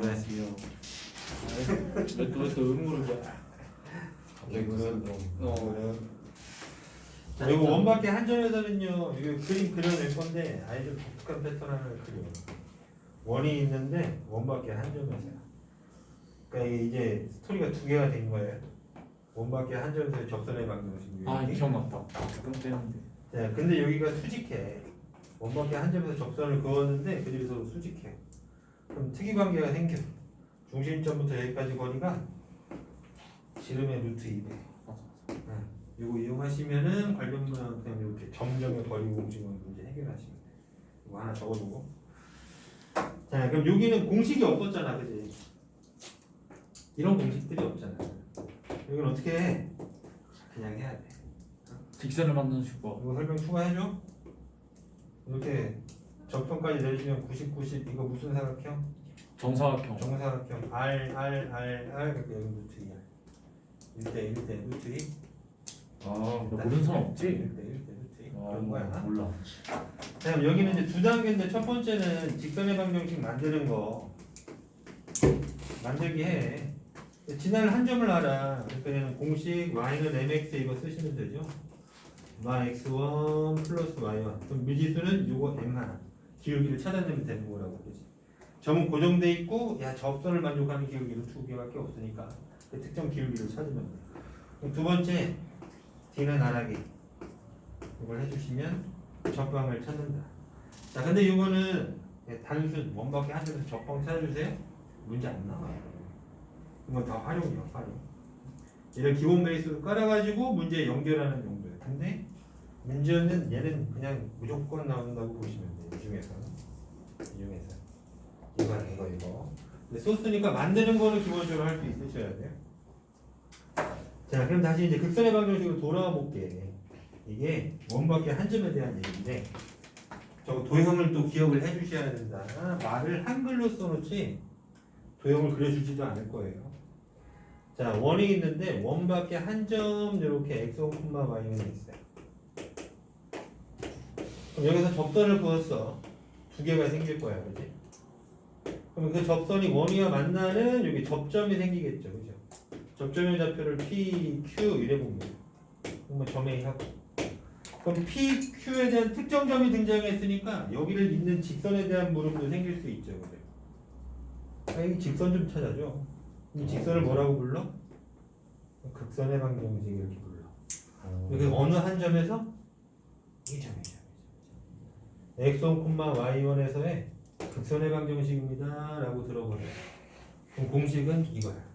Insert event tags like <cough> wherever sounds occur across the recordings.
안녕하세요. 왜또왜또 의무를 봐? 갑자기 무슨 어. 자, 이거 원밖에 한 점에서는요. 이거 그림 그려낼 건데 아이들 독특한 패턴 하나를 그려. 원이 있는데 원밖에 한 점에서야. 그러니까 이게 이제 스토리가 두 개가 된 거예요. 원밖에 한 점에서 접선의 방정식. 아 기억났다. 가끔 빼는데. 자, 근데 여기가 수직해. 원밖에 한 점에서 접선을 그었는데 그 중에서 수직해. 그럼 특이 관계가 생겨. 중심점부터 여기까지 거리가 지름의 루트 2배. 요거 이용하시면은 관련 문항 그냥 이렇게 점점의 거리 공식은 문제 해결하시면 돼요. 이거 하나 적어두고. 자, 그럼 여기는 공식이 없었잖아, 그지? 이런 공식들이 없잖아. 여기는 어떻게 해? 그냥 해야 돼. 직선을 만드는 수법. 이거 설명 추가해줘. 이렇게 접선까지 내리시면 90, 90 이거 무슨 사각형? 정사각형. 정사각형 R, R, R, R 그러니까 여기 루트 2R 1대 1대 루트 2 아, 나 모르는 사람 없지? 1대 1대 루트 2 아, 그런 거야. 몰라. 자, 그럼 여기는 이제 두 단계인데 첫 번째는 직선의 방정식 만드는 거 만들기 해. 진화를 한 점을 알아. 그러니까 얘는 공식 y는 mx 이거 쓰시면 되죠. yx1 플러스 y1. 그럼 미지수는 요거 m 하나. 기울기를 찾아내면 되는 거라고 그지. 점은 고정돼 있고 야 접선을 만족하는 기울기는 두 개밖에 없으니까 그 특정 기울기를 찾으면 돼. 그럼 두 번째 d는 나라기 이걸 해주시면 적방을 찾는다. 자, 근데 이거는 단순 원밖에 한 점에서 적방 찾아주세요. 문제 안 나와요. 이건 다 활용이야, 활용. 이런 기본 베이스로 깔아가지고 문제 연결하는 용도예요. 근데 문제는 얘는 그냥 무조건 나온다고 보시면 돼요. 이 중에서. 이 중에서. 이거, 이거, 이거. 근데 소스니까 만드는 거는 기본적으로 할 수 있으셔야 돼요. 자, 그럼 다시 이제 극선의 방정식으로 돌아와 볼게. 이게 원밖에 한 점에 대한 얘기인데 저 도형을 또 기억을 해주셔야 된다. 말을 한글로 써놓지 도형을 그려주지도 않을 거예요. 자 원이 있는데 원밖에 한 점 이렇게 x1, y는 있어요. 그럼 여기서 접선을 그었어. 두 개가 생길 거야, 그지? 그럼 그 접선이 원이와 만나는 여기 접점이 생기겠죠, 그죠? 접점의 좌표를 p, q 이래 봅니다. 그러면 점에 하고 그럼 PQ에 대한 특정점이 등장했으니까 여기를 잇는 직선에 대한 물음도 생길 수 있죠. 그죠? 아, 이 직선 좀 찾아줘. 이 직선을 뭐라고 불러? 극선의 방정식 이렇게 불러. 여기 어느 한 점에서 이 점, 이 점, 이 점. X1, y1에서의 극선의 방정식입니다 라고 들어버려. 그럼 공식은 이거야.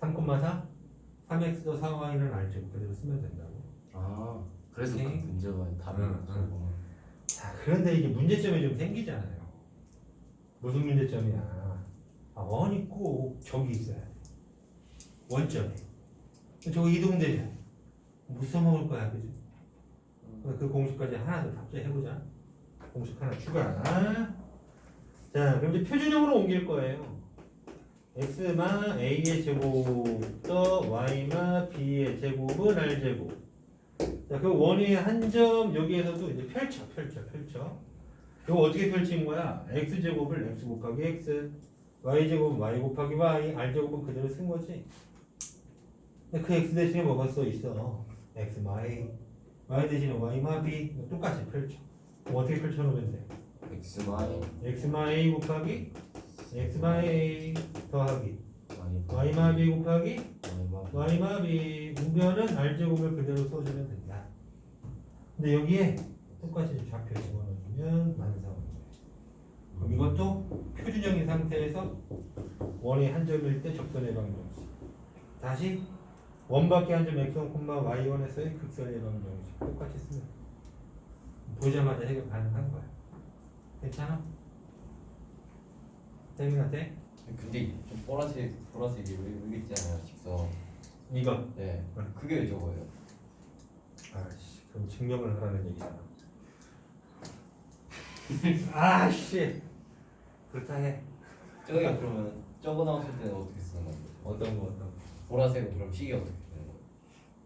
3,4 3x 더 4y는 알죠. 그대로 쓰면 된다고. 아 그래서 네. 그 문제가 답이 응, 없구나. 자, 그런데 이게 문제점이 좀 생기잖아요. 무슨 문제점이야? 아, 원이 꼭 저기 있어야 돼. 원점에. 저거 이동되잖아. 못 써먹을 거야, 그지? 그 공식까지 하나 더 답제해보자. 공식 하나 추가. 자, 그럼 이제 표준형으로 옮길 거예요. x마 a의 제곱 더 y마 b의 제곱은 r 제곱. 자, 그 원의 한 점 여기에서도 이제 펼쳐, 펼쳐, 펼쳐. 이거 어떻게 펼친 거야? x 제곱을 x 곱하기 x, y 제곱은 y 곱하기 y, r 제곱은 그대로 쓴 거지. 그 x 대신에 뭐가 써 있어? x 마 a, y 대신에 y 마 b 이거 똑같이 펼쳐. 그럼 어떻게 펼쳐놓으면 돼? x y x 마 a 곱하기 x 마 a 더하기 y y 마 b 곱하기 y y 마 b 우변은 r 제곱을 그대로 써주면 된다. 근데 여기에 똑같이 좌표 집어넣으면 완성. 그럼 이것도 표준형인 상태에서 원이 한 점일 때 접선의 방정식. 다시 원밖에 한 점 x1, y1에서의 극선의 방정식 똑같이 쓰면 돼. 보자마자 해결 가능한 거야. 괜찮아? 태민한테 근데 좀 보라색 보라색이 여기 있잖아요 직선. 이거 네. 응. 그게 왜 저거예요? 아씨 그럼 증명을 하라는 얘기잖아. <laughs> 아씨 그렇다 해. 저기가 그러면 저거 나왔을 때는 어떻게 쓰는 건데? 어떤 거 어떤 거. 보라색은 그럼 식이 어떻게?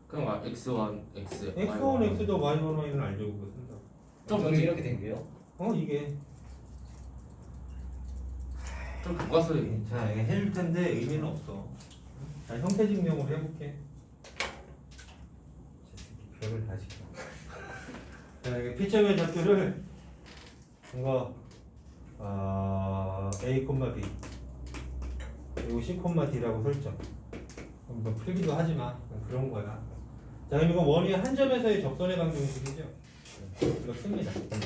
그럼 아, x1, x, x1 x도 y1 y는 알죠 그거 쓴다. 좀 그- 이렇게 된 게요? 어 이게 좀 얘기. 자, 이거 해줄 텐데 의미는 없어. 자, 형태 증명으로 해볼게. 새끼 별을 다 시켜. 자, 이게 피처의 좌표를 이거 어, A, B 그리고 C, D라고 설정. 뭐 풀기도 하지 마. 그런 거야. 자, 그럼 이거 원이 한 점에서의 접선의 방정식이죠. 그럼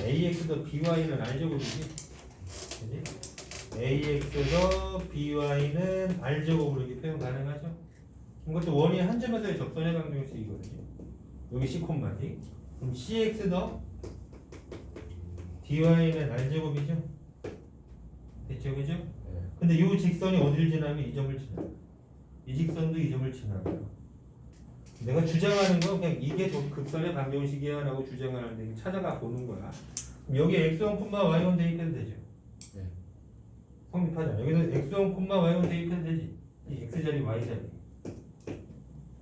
AX도 BY는 R제곱이지. 그지? AX도 BY는 R제곱으로 이렇게 표현 가능하죠? 이것도 원이 한 점에서의 접선의 방정식이거든요. 여기 C, D. 그럼 CX 더 DY는 R제곱이죠? 됐죠, 그죠? 네. 근데 이 직선이 어디를 지나면 이 점을 지나요. 이 직선도 이 점을 지나요. 내가 주장하는 건 그냥 이게 저 극선의 방정식이야 라고 주장하는데 찾아가 보는 거야. 여기 x1, y1 대입해도 되죠. 네. 성립하자. 여기서 x1, y1 대입해도 되지. 이 x자리, y자리.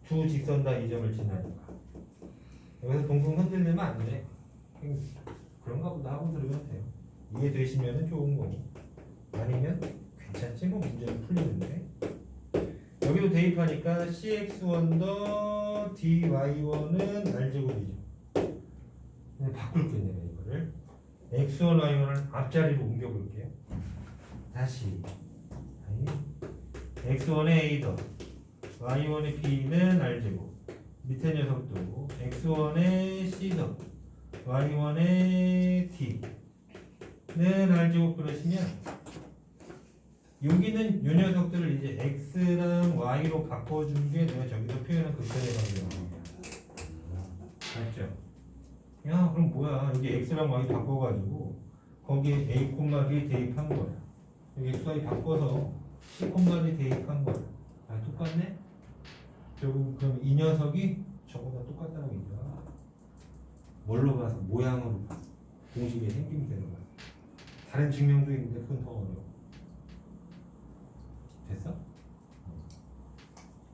두 직선 다 이 점을 지나니까. 여기서 동공 흔들리면 안 돼. 그런가 보다 하고 들으면 돼요. 이해되시면 좋은 거고. 아니면 괜찮지 뭐 문제는 풀리는데. 여기도 대입하니까 cx1 더 dy1은 r제곱이죠. 바꿀게 내가 이거를 x1, y1을 앞자리로 옮겨볼게요. 다시 아니, x1의 a 더 y1의 b는 r제곱 밑에 녀석도 x1의 c 더 y1의 d는 r제곱 그러시면 여기는 요 녀석들을 이제 x랑 y로 바꿔준 게 내가 저기서 표현한 극선의 방정식이야. 맞죠? 야 그럼 뭐야 여기 x랑 y 바꿔가지고 거기에 a, b 대입한 거야. 여기 x, y 바꿔서 c, d 대입한 거야. 아 똑같네? 결국 그럼 이 녀석이 저거가 똑같다는 얘기야. 뭘로 봐서 모양으로 봐서 공식에 생기면 되는 거야. 다른 증명도 있는데 그건 더 어려워. 됐어?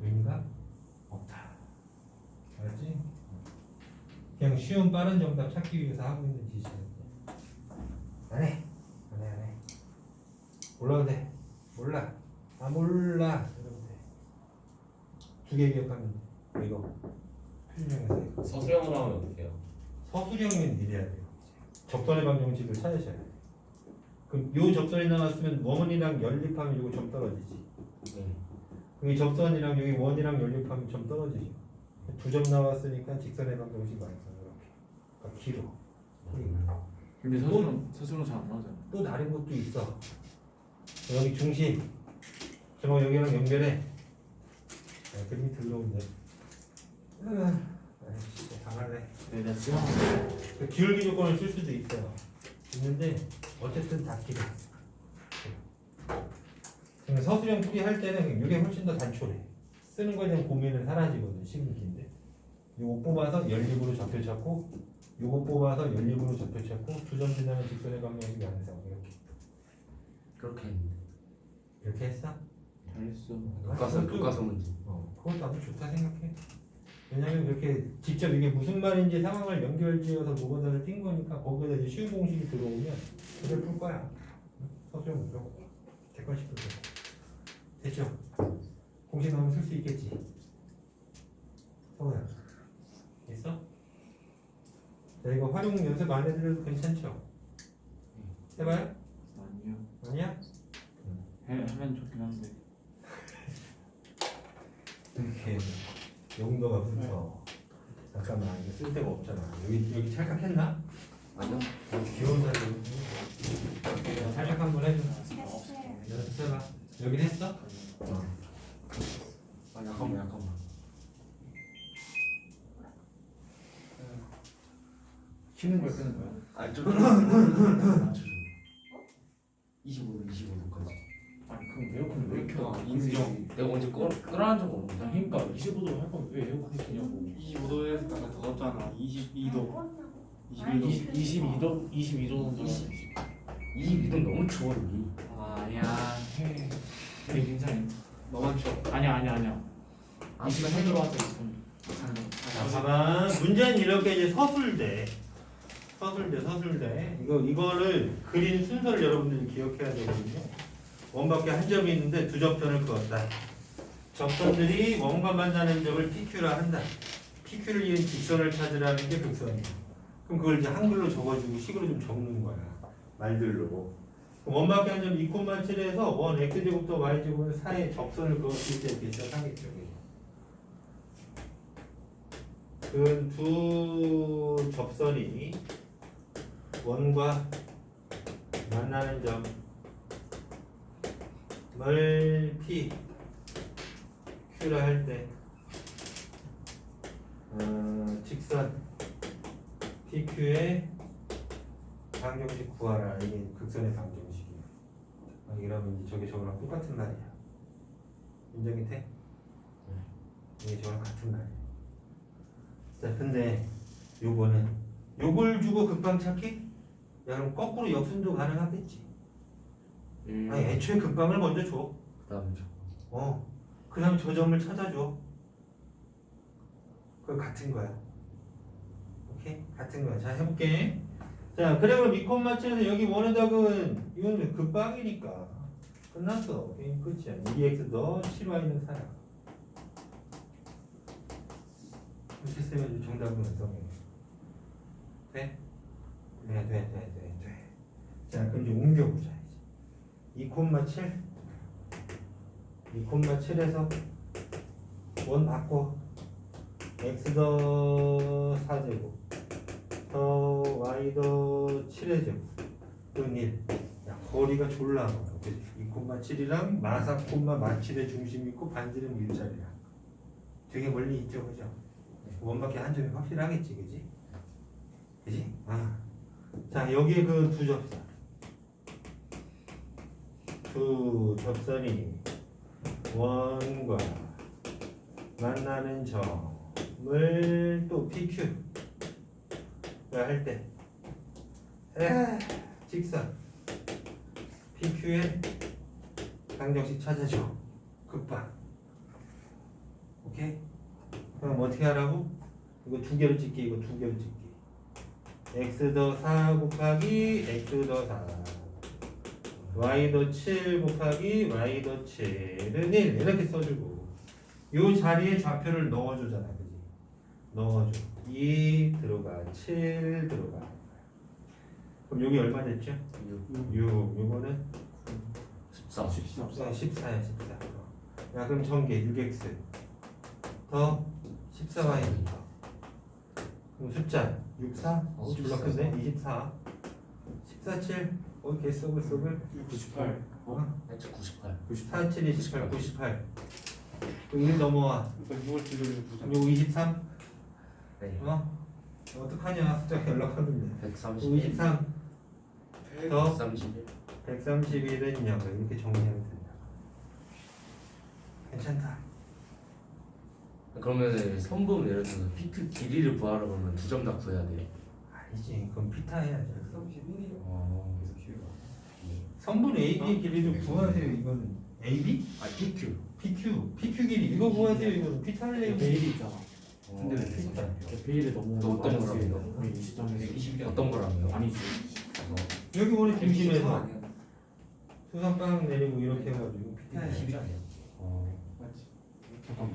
의미가 없다. 알았지? 그냥 쉬운 빠른 정답 찾기 위해서 하고 있는 짓이야. 안 해. 안 해, 안 해. 몰라도 돼. 몰라. 아, 몰라. 이러면 돼. 두 개 기억하면 돼. 이거. 필명에서 이거. 서술형으로 하면 어떡해요? 서술형은 이래야 돼요. 접선의 방정식을 찾으셔야 돼요. 그럼 요 접선이 나왔으면 원이랑 연립하면 이거 점 떨어지지. 네. 여기 접선이랑 여기 원이랑 연립하면 점 떨어지죠. 두 점 나왔으니까 직선의 방정식 완성 이렇게. 그러니까 길어. 근데 서술은 서술은 잘안 나오잖아. 또 다른 것도 있어. 여기 중심. 저거 여기랑 연결해. 자, 그림이 들어오면 돼. 아이씨, 당할래. 네, 내가 지금 그 기울기 조건을 쓸 수도 있어요. 있는데 어쨌든 다 길어. 서술형 풀이 할 때는 이게 훨씬 더 단촐해. 쓰는 거에 대한 고민은 사라지거든. 긴데. 요거 뽑아서 연립으로 좌표 찾고 요거 뽑아서 연립으로 좌표 찾고 두 점 지나는 직선의 방향이 완성 이렇게 그렇게 했는데. 이렇게 했어? 잘했어. 교과서 교과서 문제. 어, 그것도 나도 좋다 생각해. 왜냐면 이렇게 직접 이게 무슨 말인지 상황을 연결지어서 모건선을 띈 거니까 거기에다 이제 쉬운 공식이 들어오면 그걸 풀 거야. 서술형 무조건. 객관식도 되고. 됐죠? 공식 나오면 쓸 수 있겠지. 서우야. 됐어? 자, 이거 활용 연습 안 해드려도 괜찮죠? 해봐요? 아니요. 아니야? 해 하면 좋긴 한데. <laughs> 이렇게 용도가 붙어. 잠깐만 이거 쓸 데가 없잖아. 여기 여기 찰칵했나? 아니요. 귀여운 사람. 찰칵 한번 해줘. 연습해봐. 여긴 했어? 어. 아 잠깐만 잠깐만. 키는 걸 끄는 거야? 아좀 맞춰줘. 25도 25도까지. 아니 그럼 에어컨을 왜 켜? 아, 인정. 내가 언제 끌 끌어한 적 없는데. 그러니까 25도로 할 거면 왜 에어컨 켜냐고 25도에서 약간 더 덥잖아. 22도. 22도. 22도? 22도는 20. 22도 너무 추워 여기. 아, 아니야 해 되게 괜찮아 너만 추워. 아니야 아니야 아니야 28도로 하자 자, 봐봐. 문제는 이렇게 이제 서술대. 서술대, 서술대. 이거 이거를 그린 순서를 여러분들이 기억해야 되거든요. 원밖에 한 점이 있는데 두 접선을 그었다. 접선들이 원과 만나는 점을 PQ라 한다. PQ를 이은 직선을 찾으라는 게 극선이야. 그럼 그걸 이제 한글로 적어주고 식으로 좀 적는 거야. 말들로. 원밖에 한점 2,7에서 원 x제곱도 y제곱은 사이에 접선을 그었을 때 이렇게 시작하겠죠. 그두 접선이 원과 만나는 점 을 P, Q라 할때 어, 직선 PQ의 방정식 구하라. 이게 극선의 방정식이야 아, 이러면 저게 저거랑 똑같은 말이야. 인정이 돼? 이게 저거랑 같은 말이야. 자 근데 요거는 요걸 주고 극방 찾기? 야 그럼 거꾸로 역순도 가능하겠지 음. 아니 애초에 극방을 먼저 줘 그다음 저 어, 그 다음 저 점을 찾아줘. 그거 같은 거야. 오케이? 같은 거야. 자, 해볼게. 자, 그래, 그럼 이 콤마치에서 여기 원의덕은 이건 급방이니까. 끝났어. 게임 끝이야. 2x 너 7y는 4야. 이렇게 쓰면 정답은 완성해. 돼? 네, 돼, 돼, 돼, 돼. 자, 그럼 이제 옮겨보자. 이제. 2콤마7 2,7에서 원 바꿔. X 더 4제곱. 더 y 더 7의 제곱. 그럼 1 야, 거리가 졸라. 그지 2,7이랑 마사 콤마 마칠의 중심 있고 반지름 일자리야. 되게 멀리 있죠 그죠? 원밖에 한 점이 확실하겠지 그지? 그지? 아. 자 여기에 그 두 접선 두 접선이 원과 만나는 점을 또 PQ 할때 직선 PQ의 방정식 찾아줘. 급방 오케이? 그럼 어떻게 하라고? 이거 두 개를 찍기 이거 두 개를 찍기. X 더 4 곱하기 x 더 4 y 더7 곱하기 y 더 7은 1 이렇게 써주고. 요 자리에 좌표를 넣어주잖아 그지? 넣어줘. 2 들어가 7 들어가. 그럼 여기 얼마 됐죠? 6 요거는? 14 14. 14, 14야 14. 야 그럼 전개 6x 더 14y 그럼 숫자 64? 어, 졸라 큰데? 24 14, 7 어이 개쏘글쏘글 98 어? 액체 98 4, 7, 28, 98 그럼 1 넘어와. 그러니까 보자. 그럼 요거 23 네. 어? 어떡하냐? 숫자 연락하는데. 131 23 더? 131 131은 0 이렇게 정리하면 된다. 괜찮다. 그러면 선분 예를 들어서 피크 길이를 구하러 그러면 두 점 다 구해야 돼요? 아니지. 그럼 피타 해야지. 어 선분 AB 길이를 구하세요 이거는. AB? 아 PQ PQ PQ 길이. 이거 구하세요 이거는. 피타를 내고 베일이 있잖아 근데 왜 피크 베일에 너무 또 어떤 맞았어요. 거라고요? 거의 20점에서. 어떤 거라고요? 아니지 여기 원래 중심에서 수선빵 내리고 이렇게 해가지고 121 아니야? 어. 잠깐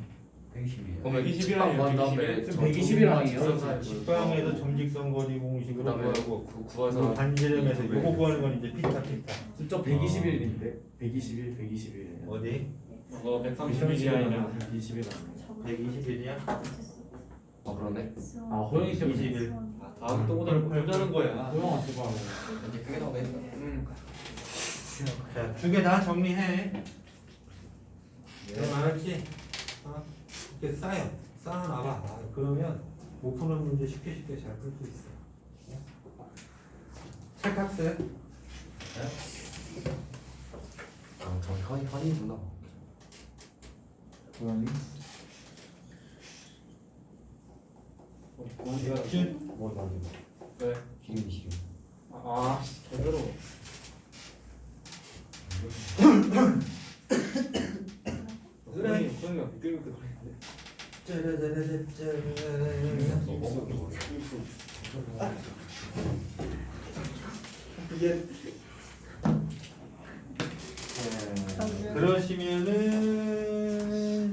만121 그러면 121 직방 구한 아니에요? 다음에 121? 저121 아니에요? 직선 사이로 직방에서 점직선 거리 공식으로 그다음에 구하고 구- 그 구해서 반지름에서 요거 구하는 건 이제 피타 피타 저 121인데 121 121 어디? 그거 131이 아니라 121 아니에요 121이야? 아 그러네 아 호영이 때문에 21 아, 다음 또 오늘 보자는 거야. 호영아 제발 이제 크게 나오겠다 음. 자, 두 개 다 정리해. 그럼 알았지? 어? 이렇게 쌓여. 쌓아놔봐. 아, 그러면 못 푸는 문제 쉽게 쉽게 잘 풀 수 있어. 찰칵스. 아저 허니 허니구나 고양이. 역준. 뭐 나오는 왜? 기름이 기름 아, 제대로. 그래. 호영이가 비틀비틀 거리는데.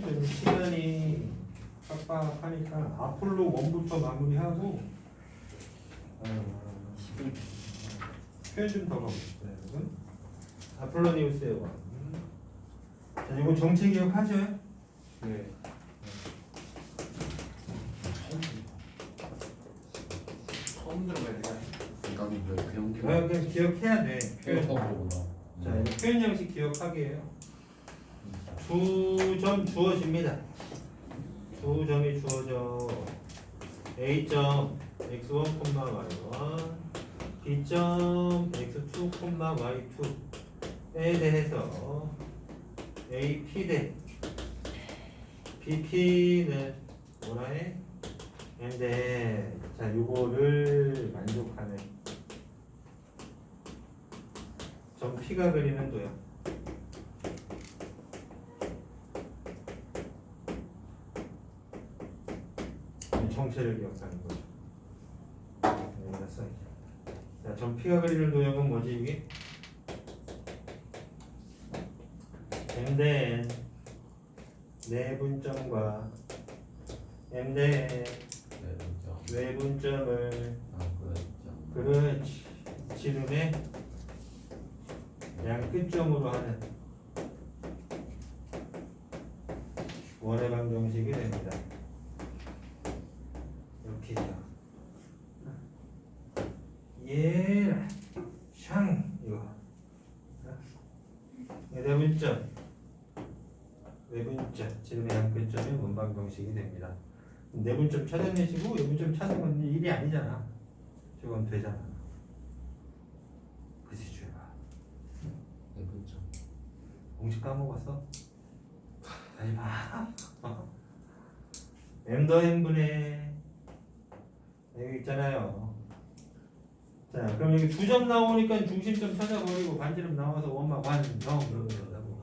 좀 시간이 빡빡하니까 아폴로 1부터 마무리하고 어, 표현 좀더 가보겠습니다 여러분 아폴로니우스의 왕 자, 이거 정체 기억하죠? 네. 처음 들어봐야 돼. 나도 왜 그냥 아, 그냥 기억해야 돼 표현 보구나. 자, 이거 표현 양식 기억하게 해요. 두 점 주어집니다. 두 점이 주어져. A 점 x1, y1, B 점 x2, y2에 대해서 A P 대 B P는 뭐라 해? 근데 자 요거를 만족하는 점 P가 그리는 도형. 이 정체를 기억하는 거죠. 여기다 써야죠. 자, 점 P가 그리는 도형은 뭐지 이게? m된 내분점과 m된 네, 진짜. 외분점을 아, 그랬죠. 그렇지 지름 의양 끝점으로 하는 원의 방정식이 됩니다. 이렇게요. 예, 샹 이거 내분점 외분점 지름의 양 끝점이 원 방정식이 됩니다. 내분점 찾아내시고 외분점 찾는 건 일이 아니잖아. 저건 되잖아. 그치 주해봐. 네, 그렇죠. 공식 까먹었어? 다시 봐. 어. m 더 n분의 여기 있잖아요. 자, 그럼 여기 두 점 나오니까 중심점 찾아버리고 반지름 나와서 원마 관정 그러면 된다고.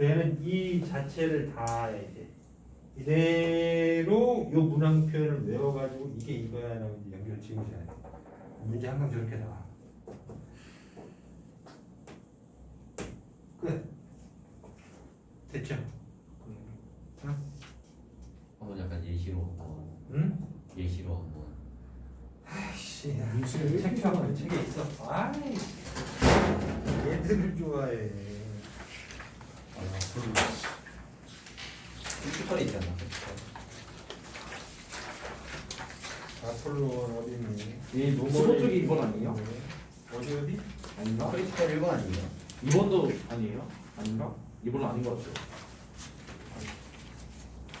얘는 이 자체를 다 이제 이대로 요 문항 표현을 외워가지고 이게 이거야라고 연결 지으셔야 돼. 문제 항상 저렇게 나와. 끝. 됐죠? 한번 약간 예시로 한번 응? 예시로 한번. 아이씨, 책 펴봐. 책에 있어. 아이, 얘들을 좋아해. 아, 앞으로 뮤지컬이 있잖아. 아폴로 어디 있니? 이 15 쪽이 2번 아니에요? 어디 어디? 아닌가? 크리티컬 1번 아니에요? 2번도 아니에요? 아닌가? 2번은 아닌 것 같아요.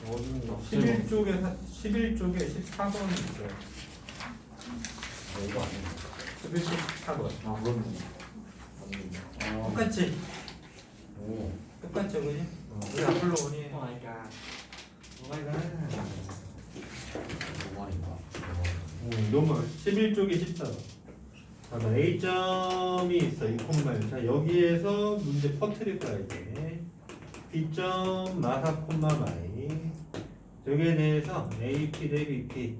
어디? 어, 11쪽에 11쪽에 14번 있어요. 네, 이거 아니에요. 11쪽 14번. 아, 그러면 아니겠네. 아, 똑같지? 오. 똑같죠, 그지? 어, 우리 아폴로 원이. 오 마이 갓. 뭐가 노말인가? 노멀 11쪽에 14번. 봐봐. A점이 있어 이 콤마에 자 여기에서 문제 퍼뜨릴 거야 이제 B점 마사 콤마 마이. 여기에 대해서 AP 대 BP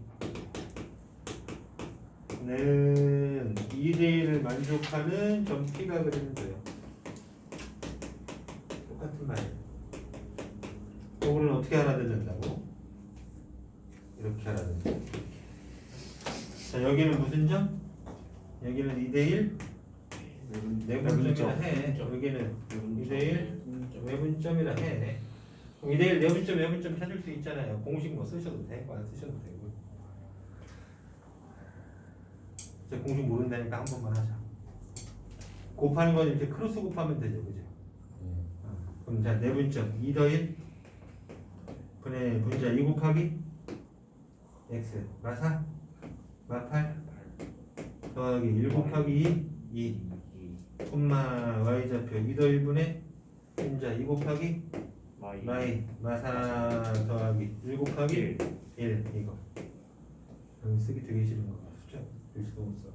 는 2대1을 만족하는 점 P가 그리는 거예요. 똑같은 말이에요 이거는 어떻게 알아듣는다고? 이렇게 알아듣는다 자 여기는 무슨 점? 여기는 2대1 내분점이라 해. 여기는 2대1 외분점이라 해. 그럼 2대1 내분점 외분점 찾을 수 있잖아요. 공식 뭐 쓰셔도 되고 안 쓰셔도 되고. 제 공식 모른다니까 한 번만 하자. 곱하는 건 이렇게 크로스 곱하면 되죠 그죠? 네. 그럼 자 내분점. 2 더인 분의 분자 2 곱하기 x 마사 마팔 더하기 1 곱하기 2 2 콤마 y좌표 2 더 1분의 분자 2 곱하기 마이. 마이. 마사 더하기 1 곱하기 1, 1 이거. 여기 쓰기 되게 싫은 거 숫자 일 수도 없어.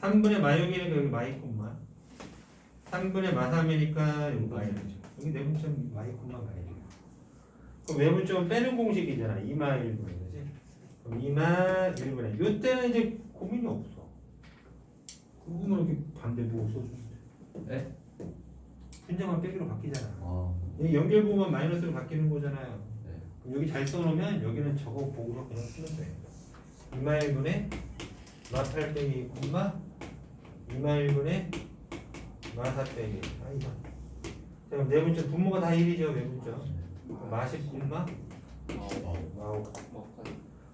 3분의 마용이니까 여기 마이 콤마. 3분의 마삼이니까 여기 마이죠 여기 내분점 마이 콤마 마이죠 그럼 외분점은 빼는 공식이잖아. 2마 1분의 그지? 그럼 2마 1분의 이때는 이제 고민이 없어 그거만 이렇게 반대 보고 써주면 돼 네? 현재만 빼기로 바뀌잖아. 아, 이 연결부만 마이너스로 바뀌는 거잖아요. 네. 그럼 여기 잘 써놓으면 여기는 저거 보고서 그냥 쓰는 거예요. 2마 1분의 마8 빼기 2마 2마 1분의 마4 빼기 아자 그럼 내분점 분모가 다 1이죠 내분점 마 19마 마오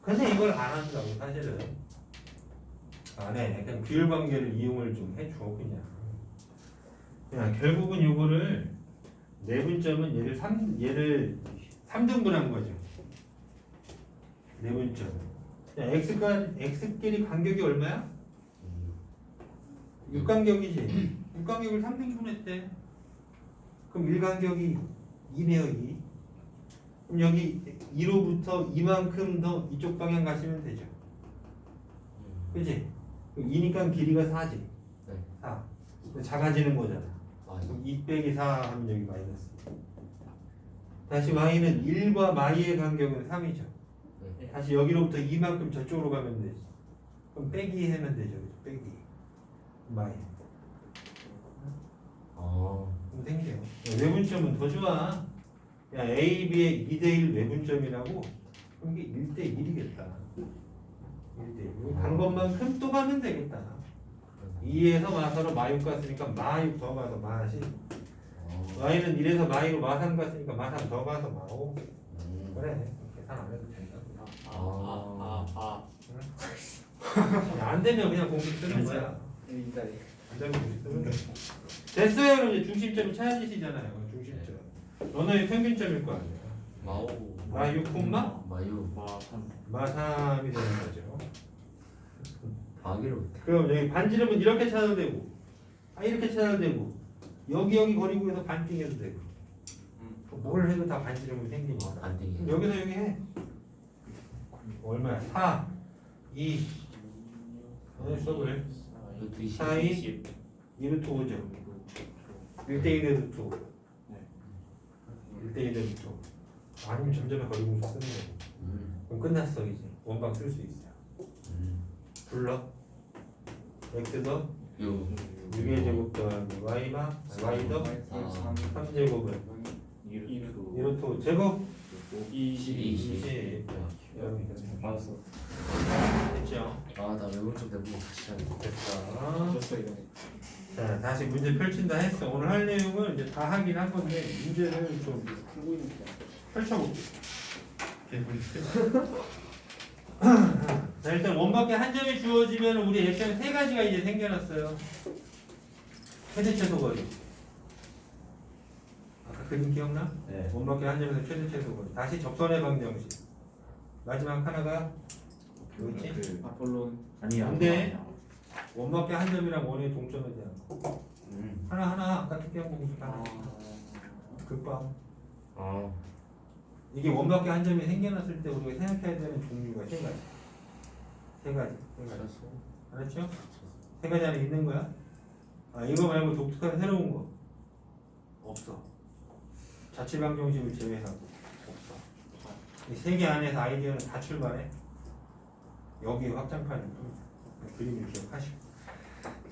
그래서 이걸 안 한다고 사실은 안해 그냥 비율 관계를 이용을 좀 해줘 그냥. 그냥 결국은 요거를 내분점은 얘를 3 얘를 3등분한 거죠. 내분점. x가 x끼리 간격이 얼마야? 육간격이지. 육간격을 3등분했대. 그럼 일간격이 2네요 2 그럼 여기 2로부터 이만큼 더 이쪽 방향 가시면 되죠. 그지? 2니까 길이가 4지. 네. 4 작아지는 거잖아. 아, 그럼 2 빼기 4 하면 여기 마이너스. 다시 y는 1과 마이의 간격은 3이죠. 네. 다시 여기로부터 이만큼 저쪽으로 가면 되지. 그럼 빼기 하면 되죠. 빼기. 마이. 아, 그럼 생겨요 외분점은 더 좋아. 야 A, B의 2대1 외분점이라고? 그럼 이게 1대1이겠다 1대1 간 것만큼 또 가면 되겠다. 2에서 마서로 마육 갔으니까 마육 더 가서 마시. 아, y는 1에서 마이로 마삼 갔으니까 마삼 더 가서 마오. 음. 그래 계산 안 해도 된다 아, 아 아 야, 안 되면 그냥 공식 쓰는 거야. 일자리 안 되면 공식 쓰는 거야. 됐어요. 그럼 이제 중심점이 찾아지시잖아요. 중심점. 너너의 평균점일 거 아니야 마오. 마 6콤마? 마유. 마삼 마3이 되는 거죠. 아기로. 그럼 여기 반지름은 이렇게 찾아도 되고 아 이렇게 찾아도 되고 여기 여기 거리고에서 반띵해도 되고. 뭘 해도 다 반지름이 생기니까 안 되게. 여기서 여기 해. 얼마야? 4 2 오늘 수업을 이거 두 시. 4 2 2루트 5죠. 1대1 루트 5 1대1 루트 5 아니면 점점의 거리 공식 쓰는 거고 음. 그럼 끝났어 이제 원박 쓸 수 있어 음. 불러 x 더 요. 6의 제곱 더하기 y 마 y 더 3제곱을 1루트 제곱 22. 20 여러분 맞았어. 됐죠? 아나 외울 좀 되고 다시 하고. 됐다 자 다시 문제 펼친다 했어 오늘 할 내용을 이제 다 하긴 한 건데 문제를 좀 풀고 있는 거야. 펼쳐볼게요. <laughs> 자, 일단 원밖에 한 점이 주어지면 우리 액션 세 가지가 이제 생겨났어요. 최대 최소 거리. 아까 그림 기억나? 네. 원밖에 한 점에서 최대 최소 거리. 다시 접선의 방정식. 마지막 하나가 뭐였지? 아폴론 아니야. 근데 원밖에 한 점이랑 원의 동점에 대한 거. 음. 하나 하나 아까 특이한 공식 하나. 아, 극방. 아. 이게 원밖에 한 점이 생겨났을 때 우리가 생각해야 되는 종류가 세 가지. 세 가지 세 가지. 알았어. 알았죠? 세 가지 안에 있는 거야? 아 이거 말고 독특한 새로운 거. 없어. 자취 방정식을 제외하고. 없어. 이 세 개 안에서 아이디어는 다 출발해. 여기 확장판이 그림을 기억하시고.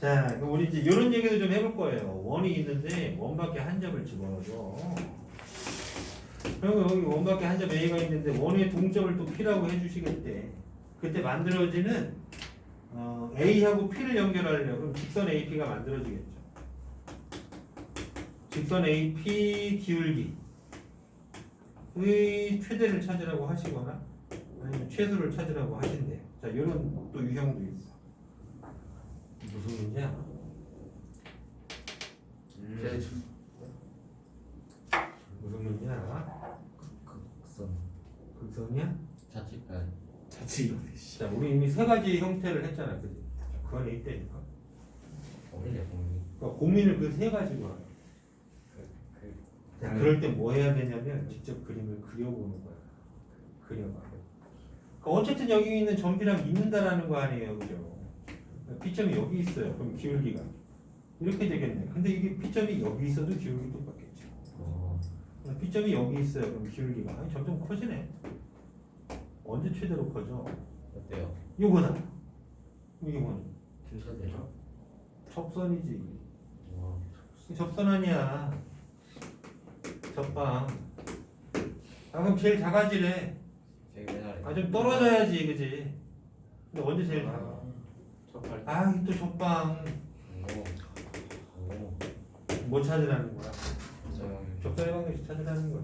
자 우리 이제 이런 얘기도 좀 해볼 거예요. 원이 있는데 원 밖에 한 점을 집어넣어줘 그리고 여기 원밖에 한 점 A가 있는데 원의 동점을 또 P라고 해주시겠대. 그때 만들어지는 어, A하고 P를 연결하려면 그럼 직선 AP가 만들어지겠죠. 직선 AP 기울기. 의 최대를 찾으라고 하시거나 아니면 최소를 찾으라고 하신대요 자 이런 또 유형도 있어. 무슨 문제야? 최대 무슨 문제야? 극선. 극선이야? 자취. 아, 자취 이거네 씨. 자 우리 이미 세 가지 형태를 했잖아 그지? 그 안에 있다니까 어디냐, 공이. 그러니까 고민을 그 세 가지로 하는 거야. 자, 그럴 때 뭐 해야 되냐면 직접 그림을 그려보는 거야. 그려봐. 그러니까 어쨌든 여기 있는 점비랑 있는다라는 거 아니에요, 그죠? P점이 여기 있어요. 그럼 기울기가 이렇게 되겠네. 근데 이게 P점이 여기 있어도 기울기 똑같겠 P점이 여기 있어요. 그럼 기울기가 아니, 점점 커지네. 언제 최대로 커져? 어때요? 이거다. 이게 뭐니? 최대. 접선이지. 와. 접선 아니야. 접방. 아 그럼 제일 작아지래. 제가 맨날 아 좀 떨어져야지, 그지? 근데 언제 제일 작아? 아, 접할 때. 아, 또 접방. 오. 오. 뭐 찾으라는 거야? 적절히 방정식 찾으라는 거야.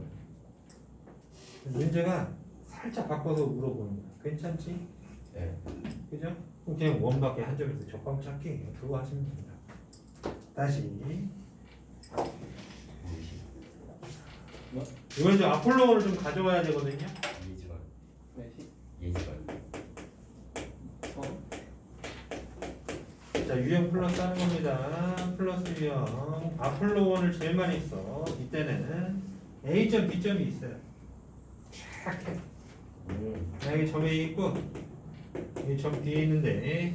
문제가 살짝 바꿔서 물어보는 거야. 괜찮지? 네. 그죠? 그럼 그냥 원밖에 한 점에서 적방 찾기 그거 하시면 됩니다. 다시 이건 이제 아폴로를 좀 가져와야 되거든요. 예지발. 예지발. 서? 자 유형 플러스 하는 겁니다. 플러스 유형 아폴로 1을 제일 많이 써. 이때는 A점 B점이 있어요. 쫙 해. 음. 여기 점 A 있고 여기 점 B에 있는데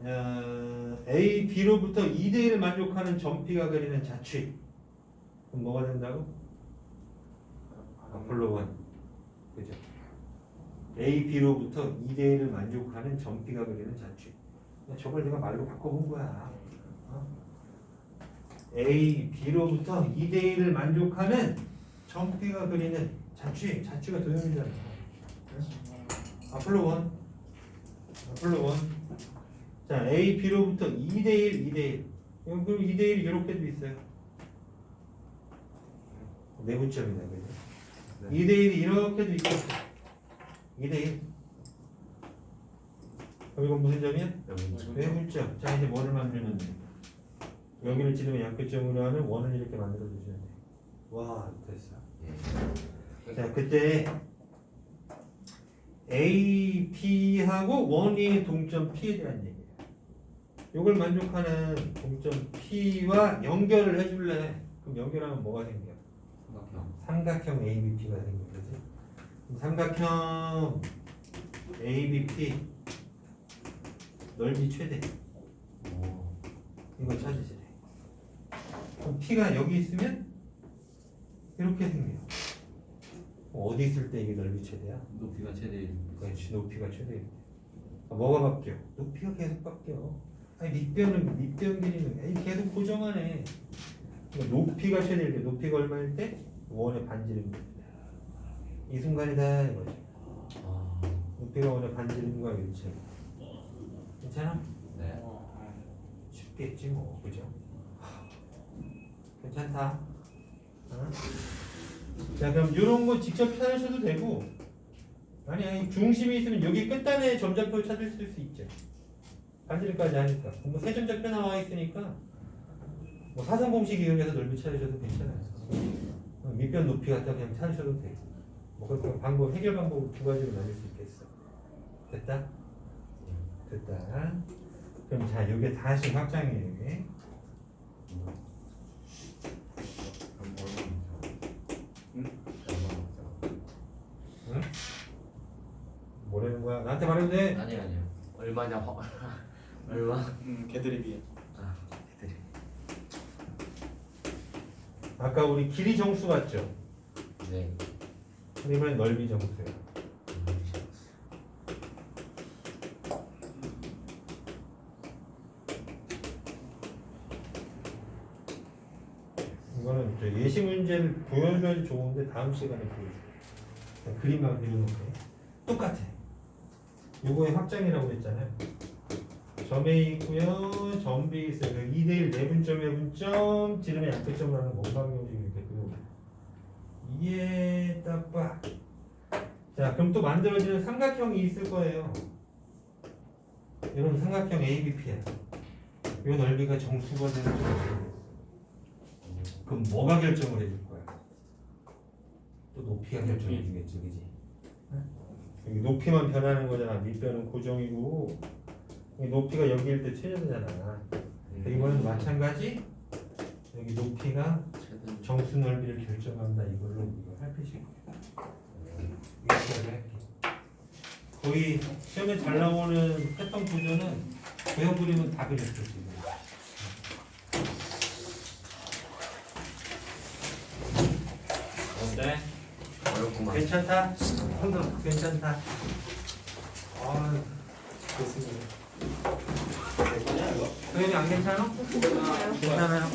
어, A, B로부터 2대1을 만족하는 점 B가 그리는 자취 그럼 뭐가 된다고? 아폴로 1 그죠? A, B로부터 2대1을 만족하는 점 B가 그리는 자취 저걸 내가 말로 바꿔본 거야 어? A, B로부터 2대 1을 만족하는 점 B가 그리는 자취 자취가 도형이잖아 아폴로 1 아폴로 1 자, A, B로부터 2대 1, 2대 1 그럼 2대 1이 이렇게도 있어요. 내분점이다 그죠? 2대1이 이렇게도 있겠어 2대 1 그럼 이건 무슨 점이야? 외분점 자 이제 뭐를 만들면 돼? 여기를 찌르면 약분점으로 하면 원을 이렇게 만들어 주셔야 돼 와 됐어 예. 자 그때 A, B하고 원의 동점 P에 대한 얘기예요. 이걸 만족하는 동점 P와 연결을 해줄래? 그럼 연결하면 뭐가 생겨? 삼각형. 삼각형 ABP가 생긴 거지. 삼각형 ABP 넓이 최대 오. 이거 찾으시래. P가 여기 있으면 이렇게 생겨. 어디 있을 때 이게 넓이 최대야? 높이가 최대. 그렇지 높이가 최대. 아, 뭐가 바뀌어? 높이가 계속 바뀌어. 아니 밑변은 밑변 길이는 아니, 계속 고정하네. 그러니까 높이가 최대일 때 높이가 얼마일 때 원의 반지름입니다. 이 순간이다 이거지. 아. 높이가 원의 반지름과 일치. 괜찮아? 네. 어, 쉽겠지 뭐 그죠? 괜찮다. 어? 자 그럼 이런 거 직접 찾으셔도 되고 아니 중심이 있으면 여기 끝단에 점좌표 찾을 수 있죠. 반지름까지 하니까 뭐 세 점좌표 나와 있으니까 뭐 사선 공식 이용해서 넓이 찾으셔도 괜찮아요. 어, 밑변 높이 갖다 그냥 찾으셔도 되고 뭐 그렇게 방법 해결 방법 두 가지로 나눌 수 있겠어. 됐다? 됐다. 그럼 자 이게 다시 확장이에요. 이게. 그럼 얼마 먹자? 응? 얼마 뭐라는 말해도 돼. 아니 아니요. 얼마냐? 화- <laughs> 얼마? 음, 개드립이에요. 아, 애들이. 아까 우리 길이 정수 봤죠? 네. 이번엔 넓이 정수야. 이거는 저 예시 문제를 보여줘야지 좋은데 다음 시간에. 그냥 그림만 그려놓게. 똑같아. 요거의 확장이라고 했잖아요. 점에 있고요. 점 B 있어요. 그 2대1 내분점, 외분점, 지름의 약분점을 하는 원방정식 이렇게 그려요. 이에 따빠. 자, 그럼 또 만들어지는 삼각형이 있을 거예요. 이런 삼각형 ABP야. 이 넓이가 정수가 되는 정수. 그럼 뭐가 결정을 해줄 거야? 또 높이가 결정해 주겠지, 그지? 여기 높이만 변하는 거잖아. 밑변은 고정이고 이 높이가 여기일 때 최저잖아. 이번에도 마찬가지. 여기 높이가. 정수 넓이를 결정한다. 이걸로 이거 살피실 거야. 이렇게 할게. 거의 시험에 잘 나오는 패턴 구조는 그림은 다 그렸어 지금. 어때? 어렵구만. 괜찮다? 괜찮다. 아, 좋습니다. 뭐냐 이거? 소연이 안 괜찮아? 괜찮아요.